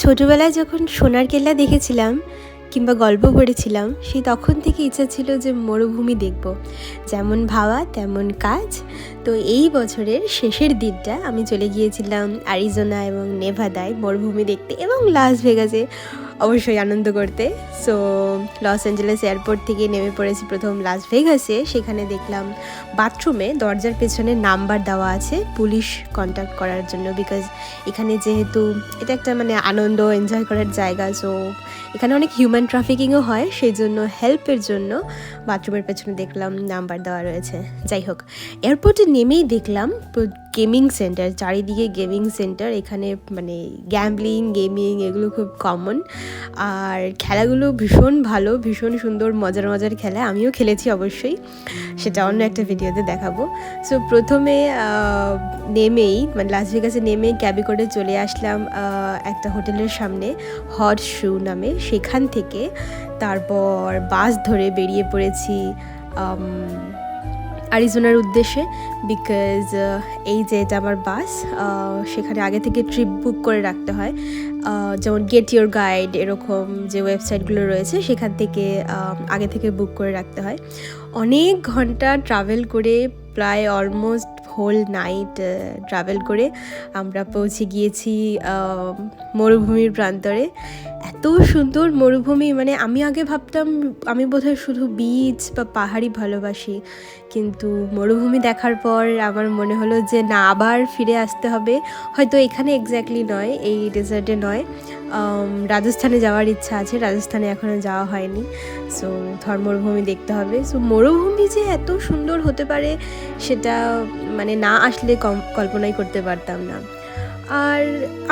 ছোটবেলায় যখন সোনার কেল্লা দেখেছিলাম কিংবা গল্প পড়েছিলাম, সেই তখন থেকে ইচ্ছা ছিল যে মরুভূমি দেখব। যেমন ভাবা, তেমন কাজ। তো এই বছরের শেষের দিনটা আমি চলে গিয়েছিলাম আরিজোনা এবং নেভাদায় মরুভূমি দেখতে এবং লাস ভেগাসে। অবশ্যই আনন্দ করতে। সো লস অ্যাঞ্জেলেস এয়ারপোর্ট থেকে নেমে পড়েছি প্রথম লাস ভেগাসে সেখানে দেখলাম বাথরুমে দরজার পেছনে নাম্বার দেওয়া আছে পুলিশ কন্ট্যাক্ট করার জন্য বিকজ এখানে যেহেতু এটা একটা মানে আনন্দ এনজয় করার জায়গা। সো এখানে অনেক হিউম্যান ট্রাফিকিংও হয়। সেই জন্য হেল্পের জন্য বাথরুমের পেছনে দেখলাম নাম্বার দেওয়া রয়েছে। যাই হোক এয়ারপোর্টে নেমেই দেখলাম গেমিং সেন্টার, চারিদিকে গেমিং সেন্টার। এখানে মানে গ্যাম্বলিং গেমিং এগুলো খুব কমন আর খেলাগুলো ভীষণ ভালো, ভীষণ সুন্দর, মজার মজার খেলা। আমিও খেলেছি অবশ্যই। সেটা অন্য একটা ভিডিওতে দেখাবো। সো প্রথমে নেমেই মানে লাস ভেগাসে নেমে ক্যাবে করে চলে আসলাম একটা হোটেলের সামনে হট শু নামে। সেখান থেকে তারপর বাস ধরে বেরিয়ে পড়েছি আরিজোনার উদ্দেশ্যে বিকজ এই যে এটা আমার বাস সেখানে আগে থেকে ট্রিপ বুক করে রাখতে হয়। যেমন গেট ইয়োর গাইড এরকম যে ওয়েবসাইটগুলো রয়েছে, সেখান থেকে আগে থেকে বুক করে রাখতে হয়। অনেক ঘণ্টা ট্রাভেল করে প্রায় অলমোস্ট হোল নাইট ট্রাভেল করে আমরা পৌঁছে গিয়েছি মরুভূমির প্রান্তরে। এত সুন্দর মরুভূমি মানে আমি আগে ভাবতাম আমি বোধহয় শুধু বিচ বা পাহাড়ি ভালোবাসি, কিন্তু মরুভূমি দেখার পর আমার মনে হলো যে না, আবার ফিরে আসতে হবে। হয়তো এখানে এক্স্যাক্টলি নয়, এই ডেজার্টে নয়। রাজস্থানে যাওয়ার ইচ্ছা আছে, রাজস্থানে এখনও যাওয়া হয়নি। সো থর মরুভূমি দেখতে হবে। সো মরুভূমি যে এত সুন্দর হতে পারে, সেটা মানে না আসলে কল্পনাই করতে পারতাম না। আর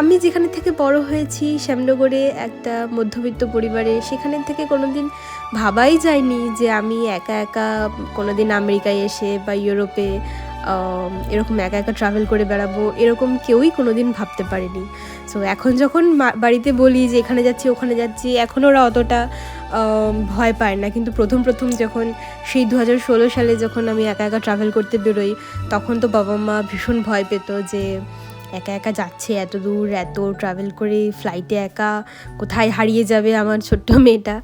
আমি যেখানে থেকে বড় হয়েছি, শ্যামনগরে একটা মধ্যবিত্ত পরিবারে, সেখানে থেকে কোনো দিন ভাবাই যায়নি যে আমি একা একা কোনো দিন আমেরিকায় এসে বা ইউরোপে এরকম একা একা ট্রাভেল করে বেড়াবো, এরকম কেউই কোনো দিন ভাবতে পারেনি। সো এখন যখন বাড়িতে বলি যে, এখানে যাচ্ছি, ওখানে যাচ্ছি, এখন ওরা অতটা ভয় পায় না। কিন্তু প্রথম প্রথম যখন সেই দু হাজার ষোলো সালে যখন আমি একা একা ট্রাভেল করতে বেরোই, তখন তো বাবা মা ভীষণ ভয় পেত যে, একা একা যাচ্ছে এত দূর, এত ট্রাভেল করে ফ্লাইটে একা, কোথায় হারিয়ে যাবে আমার ছোট্ট মেয়েটা?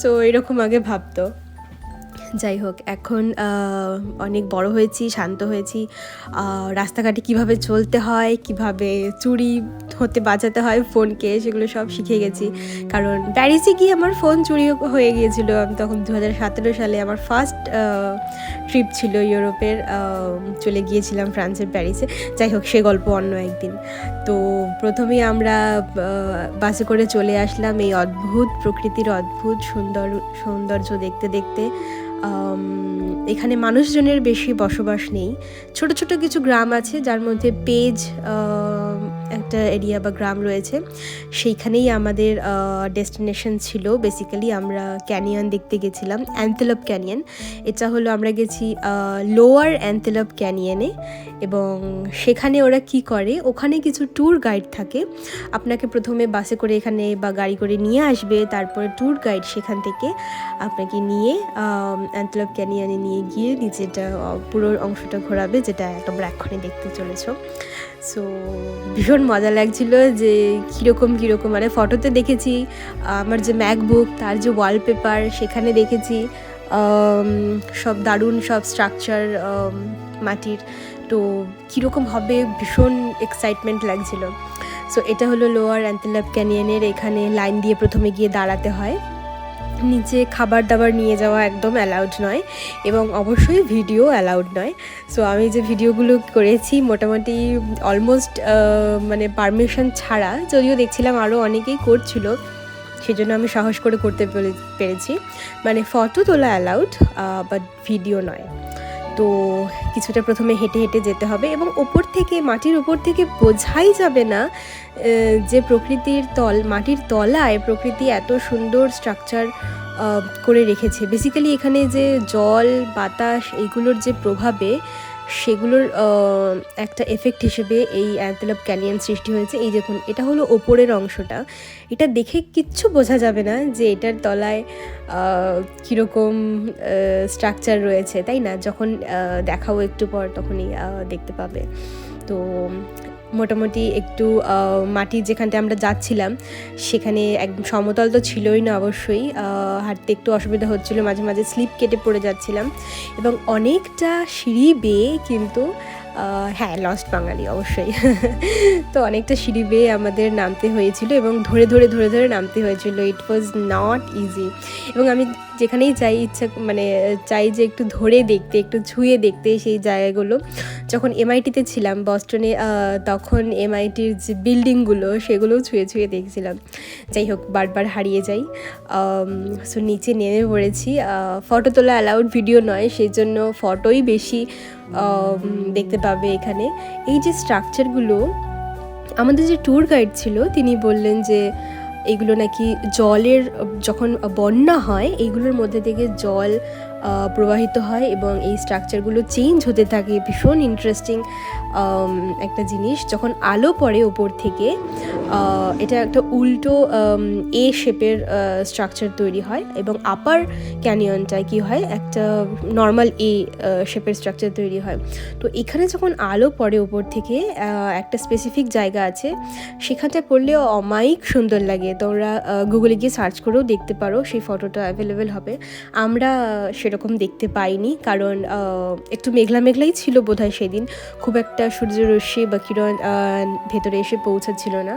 সো এরকম আগে ভাবতো। যাই হোক, এখন অনেক বড় হয়েছি, শান্ত হয়েছি। রাস্তাঘাটে কীভাবে চলতে হয়, কীভাবে চুরি হতে বাঁচাতে হয় ফোনকে সেগুলো সব শিখে গেছি। কারণ প্যারিসে গিয়ে আমার ফোন চুরি হয়ে গিয়েছিল। আমি তখন দু হাজার সতেরো সালে আমার ফার্স্ট ট্রিপ ছিল ইউরোপের। চলে গিয়েছিলাম ফ্রান্সের প্যারিসে। যাই হোক, সে গল্প অন্য একদিন। তো প্রথমেই আমরা বাসে করে চলে আসলাম। এই অদ্ভুত প্রকৃতির অদ্ভুত সুন্দর, সৌন্দর্য দেখতে দেখতে। এখানে মানুষজনের বেশি বসবাস নেই। ছোট ছোট কিছু গ্রাম আছে যার মধ্যে পেজ একটা এরিয়া বা গ্রাম রয়েছে সেইখানেই আমাদের ডেস্টিনেশন ছিল। বেসিক্যালি আমরা ক্যানিয়ন দেখতে গেছিলাম অ্যান্থেলপ ক্যানিয়ন এটা হলো আমরা গেছি লোয়ার অ্যান্থেলপ ক্যানিয়নে এবং সেখানে ওরা কি করে ওখানে কিছু ট্যুর গাইড থাকে। আপনাকে প্রথমে বাসে করে এখানে বা গাড়ি করে নিয়ে আসবে তারপরে ট্যুর গাইড সেখান থেকে আপনাকে নিয়ে অ্যান্টলপ ক্যানিয়নে নিয়ে গিয়ে আহ, পুরো অংশটা ঘোরাবে যেটা তোমরা এক্ষুনি দেখতে চলেছো। সো ভীষণ মজা লাগছিল যে কীরকম কীরকম। মানে ফটোতে দেখেছি আমার যে ম্যাকবুক তার যে ওয়ালপেপার সেখানে দেখেছি সব দারুণ, সব স্ট্রাকচার মাটির। তো কীরকম হবে, ভীষণ এক্সাইটমেন্ট লাগছিল। সো এটা হলো লোয়ার অ্যান্তেলাপ ক্যানিয়নের এখানে লাইন দিয়ে প্রথমে গিয়ে দাঁড়াতে হয়। নিচে খাবার দাবার নিয়ে যাওয়া একদম অ্যালাউড নয় এবং অবশ্যই ভিডিও অ্যালাউড নয়। সো আমি যে ভিডিওগুলো করেছি, মোটামুটি অলমোস্ট মানে পারমিশন ছাড়া, যদিও দেখছিলাম আরও অনেকেই করছিল, সেজন্য আমি সাহস করে করতে পেরে- পেরেছি। মানে ফটো তোলা অ্যালাউড বাট ভিডিও নয়। তো কিছুটা প্রথমে হেঁটে হেঁটে যেতে হবে এবং ওপর থেকে, মাটির ওপর থেকে বোঝাই যাবে না যে প্রকৃতির তল, মাটির তলায় প্রকৃতি এত সুন্দর স্ট্রাকচার করে রেখেছে। বেসিক্যালি এখানে যে জল, বাতাস এইগুলোর যে প্রভাবে সেগুলোর একটা এফেক্ট হিসেবে এই অ্যান্টেলপ ক্যানিয়ন সৃষ্টি হয়েছে। এই দেখুন, এটা হলো ওপরের অংশটা। এটা দেখে কিচ্ছু বোঝা যাবে না যে এটার তলায় কীরকম স্ট্রাকচার রয়েছে, তাই না? যখন দেখাও একটু পর, তখনই দেখতে পাবে। তো মোটামুটি একটু আহ, মাটি যেখানটা আমরা যাচ্ছিলাম সেখানে একদম সমতল তো ছিলই না অবশ্যই হাঁটতে একটু অসুবিধা হচ্ছিল মাঝে মাঝে স্লিপ কেটে পড়ে যাচ্ছিলাম এবং অনেকটা সিঁড়ি বেয়ে কিন্তু হ্যাঁ লস্ট বাঙালি অবশ্যই তো অনেকটা সিঁড়ি বেয়ে আমাদের নামতে হয়েছিল এবং ধরে ধরে ধরে ধরে নামতে হয়েছিল ইট ওয়াজ নট ইজি এবং আমি যেখানেই যাই, ইচ্ছা মানে চাই যে একটু ধরে দেখতে, একটু ছুঁয়ে দেখতে সেই জায়গাগুলো। যখন এমআইটিতে ছিলাম, বস্টনে তখন এমআইটির যে বিল্ডিংগুলো, সেগুলোও ছুঁয়ে ছুঁয়ে দেখছিলাম। যাই হোক, বারবার হারিয়ে যাই। সো নিচে নেমে পড়েছি। ফটো তোলা অ্যালাউড ভিডিও নয় সেই জন্য ফটোই বেশি দেখতে পাবে এখানে। এই যে স্ট্রাকচারগুলো আমাদের যে ট্যুর গাইড ছিল, তিনি বললেন যে এগুলো নাকি জলের যখন বন্যা হয় এইগুলোর মধ্যে থেকে জল প্রবাহিত হয় এবং এই স্ট্রাকচারগুলো চেঞ্জ হতে থাকে। ভীষণ ইন্টারেস্টিং একটা জিনিস। যখন আলো পড়ে ওপর থেকে এটা একটা উল্টো এ শেপের স্ট্রাকচার তৈরি হয় এবং আপার ক্যানিয়নটায় কি হয়? একটা নর্মাল এ শেপের স্ট্রাকচার তৈরি হয়। তো এখানে যখন আলো পড়ে ওপর থেকে একটা স্পেসিফিক জায়গা আছে, সেখানটায় পড়লে অমায়িক সুন্দর লাগে। তোমরা গুগলে গিয়ে সার্চ করেও দেখতে পারো, সেই ফটোটা অ্যাভেলেবেল হবে। আমরা সেরকম দেখতে পাইনি। কারণ একটু মেঘলা মেঘলাই ছিল বোধহয় সেদিন। খুব একটা সূর্যরশ্মি বা কিরণ ভেতরে এসে পৌঁছাচ্ছিল না।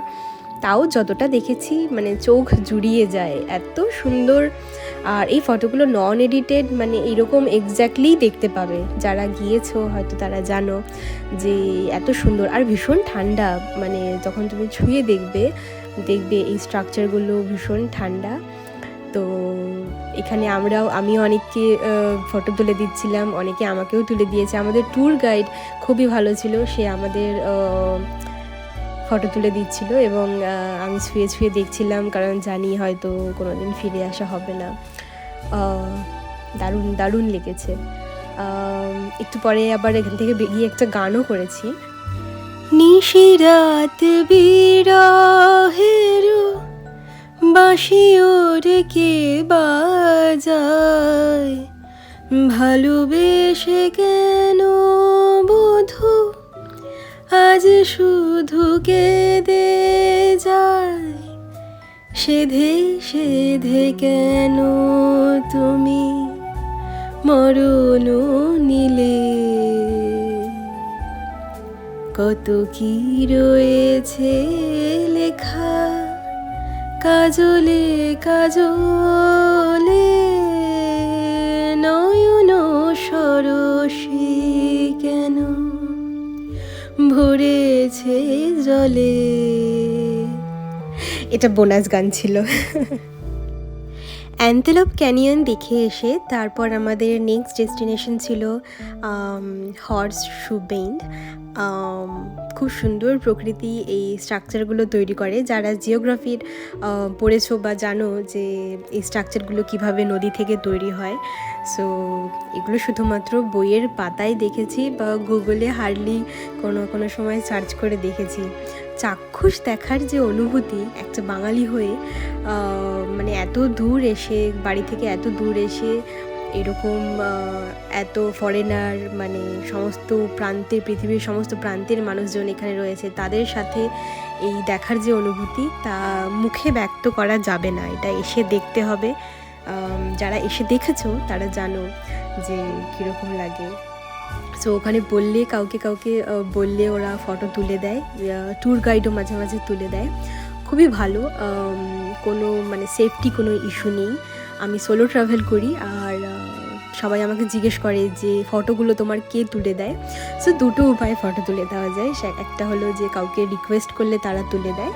তাও যতটা দেখেছি মানে চোখ জুড়িয়ে যায়। এত সুন্দর, আর এই ফটোগুলো নন এডিটেড মানে এরকম এক্স্যাক্টলি দেখতে পাবে। যারা গিয়েছো, হয়তো তারা জানো যে এত সুন্দর। আর ভীষণ ঠান্ডা মানে যখন তুমি ছুঁয়ে দেখবে দেখবে এই স্ট্রাকচারগুলো ভীষণ ঠান্ডা। তো এখানে আমরাও, আমিও অনেককে ফটো তুলে দিচ্ছিলাম, অনেকে আমাকেও তুলে দিয়েছে। আমাদের ট্যুর গাইড খুবই ভালো ছিল, সে আমাদের ফটো তুলে দিচ্ছিল এবং আমি ছুঁয়ে ছুঁয়ে দেখছিলাম কারণ জানি হয়তো কোনো দিন ফিরে আসা হবে না। দারুণ দারুণ লেগেছে। একটু পরে আবার এখান থেকে বেরিয়ে একটা গানও করেছি। নিশিরাত বিরহের বাঁশিও কে বাজায়? ভালোবেসে কেন বধু? আজ শুধু কেঁদে যায়। সেধে সেধে কেন তুমি? মরণ নিলে কত কি রয়েছে লেখা? কাজলে কাজলে নয়ন সরসী কেন? ভরেছে জলে। এটা বোনাস গান ছিল। অ্যান্তেলপ ক্যানিয়ন দেখে এসে তারপর আমাদের নেক্সট ডেস্টিনেশন ছিল হর্স শুবেইন্ড খুব সুন্দর প্রকৃতি এই স্ট্রাকচারগুলো তৈরি করে। যারা জিওগ্রাফির পড়েছো বা জানো যে এই স্ট্রাকচারগুলো কীভাবে নদী থেকে তৈরি হয়। সো এগুলো শুধুমাত্র বইয়ের পাতায় দেখেছি বা গুগলে হার্ডলি কোনো কোনো সময় সার্চ করে দেখেছি। চাক্ষুষ দেখার যে অনুভূতি, একটা বাঙালি হয়ে এত দূর এসে, বাড়ি থেকে এত দূর এসে এরকম এত ফরেনার মানে সমস্ত প্রান্তে, পৃথিবীর সমস্ত প্রান্তের মানুষজন এখানে রয়েছে, তাদের সাথে এই দেখার যে অনুভূতি তা মুখে ব্যক্ত করা যাবে না। এটা এসে দেখতে হবে। যারা এসে দেখেছ, তারা জানো যে কীরকম লাগে। সো ওখানে বললে, কাউকে কাউকে বললে ওরা ফটো তুলে দেয় ট্যুর গাইডও মাঝে মাঝে তুলে দেয়। খুবই ভালো কোনো মানে সেফটি কোনো ইস্যু নেই। আমি সোলো ট্রাভেল করি আর সবাই আমাকে জিজ্ঞেস করে যে ফটোগুলো তোমার কে তুলে দেয়? সো দুটো উপায়ে ফটো তুলে দেওয়া যায়। একটা হলো যে কাউকে রিকোয়েস্ট করলে তারা তুলে দেয়।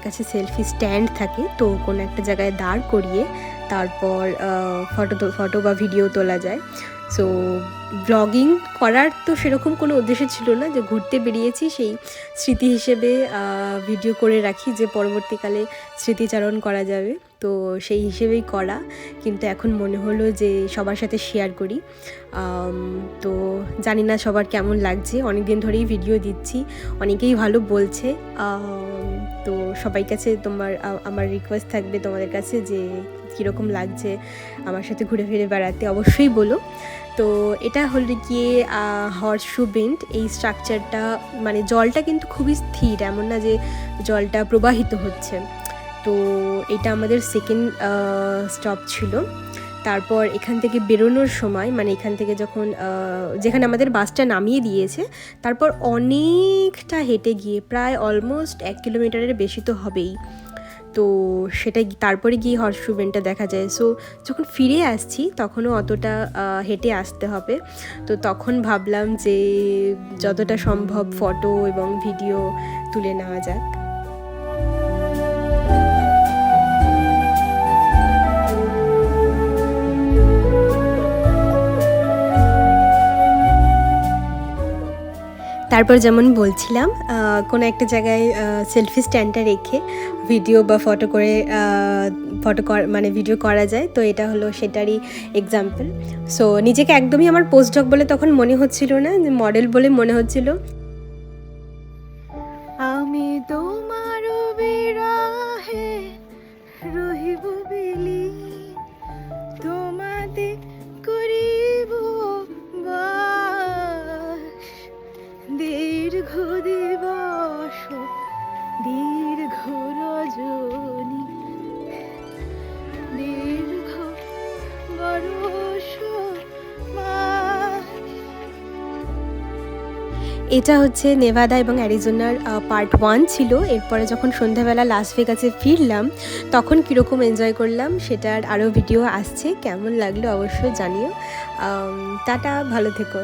আমার কাছে সেলফি স্ট্যান্ড থাকে, তো কোনো একটা জায়গায় দাঁড় করিয়ে তারপর ফটো ফটো বা ভিডিও তোলা যায়। সো ব্লগিং করার তো সেরকম কোনো উদ্দেশ্য ছিল না যে ঘুরতে বেরিয়েছি সেই স্মৃতি হিসেবে ভিডিও করে রাখি যে পরবর্তীকালে স্মৃতিচারণ করা যাবে। তো সেই হিসেবেই করা, কিন্তু এখন মনে হলো যে সবার সাথে শেয়ার করি। তো জানি না সবার কেমন লাগছে। অনেক দিন ধরেই ভিডিও দিচ্ছি। অনেকেই ভালো বলছে। তো সবাই কাছে তোমার আমার রিকোয়েস্ট থাকবে তোমাদের কাছে যে কীরকম লাগছে আমার সাথে ঘুরে ফিরে বেড়াতে, অবশ্যই বলো। তো এটা হলো গিয়ে হর্স শু বেন্ট এই স্ট্রাকচারটা মানে জলটা কিন্তু খুবই স্থির, এমন না যে জলটা প্রবাহিত হচ্ছে। তো এটা আমাদের সেকেন্ড স্টপ ছিল। তারপর এখান থেকে বেরোনোর সময় মানে এখান থেকে যখন যেখানে আমাদের বাসটা নামিয়ে দিয়েছে, তারপর অনেকটা হেঁটে গিয়ে প্রায় অলমোস্ট এক কিলোমিটারের বেশি তো হবেই। তো সেটা তারপরে গিয়ে হর্সুবেনটা দেখা যায়। সো যখন ফিরে আসছি, তখনও অতটা হেঁটে আসতে হবে। তো তখন ভাবলাম যে যতটা সম্ভব ফটো এবং ভিডিও তুলে নেওয়া যাক। তারপর যেমন বলছিলাম কোনো একটা জায়গায় সেলফি স্ট্যান্ডটা রেখে ভিডিও বা ফটো করে ফটো মানে ভিডিও করা যায়। তো এটা হলো সেটারই এক্সাম্পল সো নিজেকে একদমই আমার পোস্টডক বলে তখন মনে হচ্ছিল না যে মডেল বলে মনে হচ্ছিল। এটা হচ্ছে নেভাদা এবং অ্যারিজোনার পার্ট ওয়ান ছিল। এরপরে যখন সন্ধ্যাবেলা লাস ভেগাসে ফিরলাম, তখন কীরকম এনজয় করলাম সেটার আরও ভিডিও আসছে। কেমন লাগল অবশ্যই জানিও। টাটা, ভালো থেকো।